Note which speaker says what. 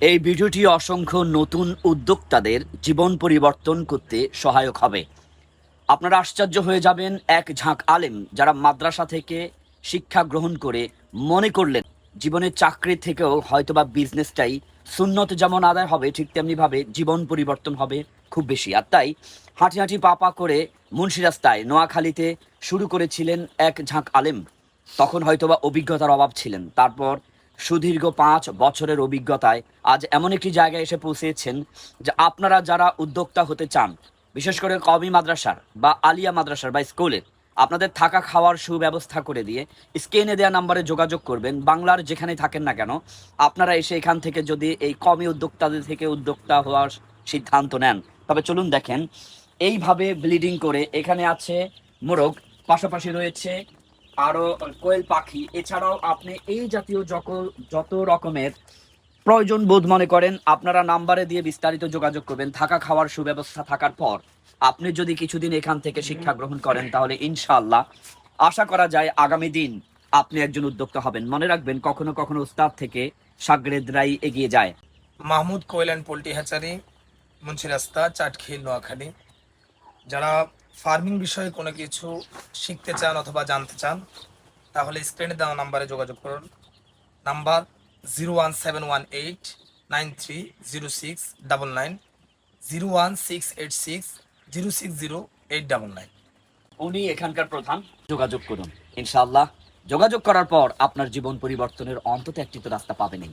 Speaker 1: এই ভিডিওটি অসংখ্য নতুন উদ্যোক্তাদের জীবন পরিবর্তন করতে সহায়ক হবে। আপনারা আশ্চর্য হয়ে যাবেন, এক ঝাঁক আলেম যারা মাদ্রাসা থেকে শিক্ষা গ্রহণ করে মনে করলেন, জীবনের চাকরি থেকেও হয়তোবা বিজনেসটাই সুন্নত যেমন আদায় হবে, ঠিক তেমনিভাবে জীবন পরিবর্তন হবে খুব বেশি। আর তাই হাঁটি হাঁটি পা পা করে মুন্সি রাস্তায় নোয়াখালীতে শুরু করেছিলেন এক ঝাঁক আলেম। তখন হয়তোবা অভিজ্ঞতার অভাব ছিলেন। তারপর সুদীর্ঘ পাঁচ বছরের অভিজ্ঞতায় আজ এমন একটি জায়গায় এসে পৌঁছেছেন যে আপনারা যারা উদ্যোক্তা হতে চান, বিশেষ করে কবি মাদ্রাসার বা আলিয়া মাদ্রাসার বা স্কুলের, আপনাদের থাকা খাওয়ার সুব্যবস্থা করে দিয়ে স্ক্রিনে দেওয়া নাম্বারে যোগাযোগ করবেন। বাংলার যেখানে থাকেন না কেন, আপনারা এসে এখান থেকে যদি এই কমি উদ্যোক্তাদের থেকে উদ্যোক্তা হওয়ার সিদ্ধান্ত নেন। তবে চলুন দেখেন, এইভাবে ব্লিডিং করে এখানে আছে মোরগ, পাশাপাশি রয়েছে আরও কোয়েল পাখি। এছাড়াও আপনি এই জাতীয় যত রকমের প্রয়োজন বোধ মনে করেন, আপনারা নাম্বারে দিয়ে বিস্তারিত যোগাযোগ করবেন। থাকা খাওয়ার সুব্যবস্থা থাকার পর আপনি যদি কিছুদিন এখান থেকে শিক্ষা গ্রহণ করেন, তাহলে ইনশাআল্লাহ আশা করা যায় আগামী দিন আপনি একজন উদ্যোক্তা হবেন। মনে রাখবেন, কখনো কখনো উস্তাদ থেকে সাগরেদরাই এগিয়ে যায়।
Speaker 2: Mahmud quail and poultry hatchery Munshi রাস্তা চাটখিল, নোয়াখালী। যারা ফার্মিং বিষয়ে কোনো কিছু শিখতে চান অথবা জানতে চান, তাহলে স্ক্রিনে দেওয়া নাম্বারে যোগাযোগ করুন। Number zero one seven one eight nine three zero six double nine, zero one six eight six zero six zero eight double nine.
Speaker 1: উনি এখানকার প্রধান। যোগাযোগ করুন। ইনশাআল্লাহ, যোগাযোগ করার পর আপনার জীবন পরিবর্তনের অন্তত একটি তো রাস্তা পাবেনই।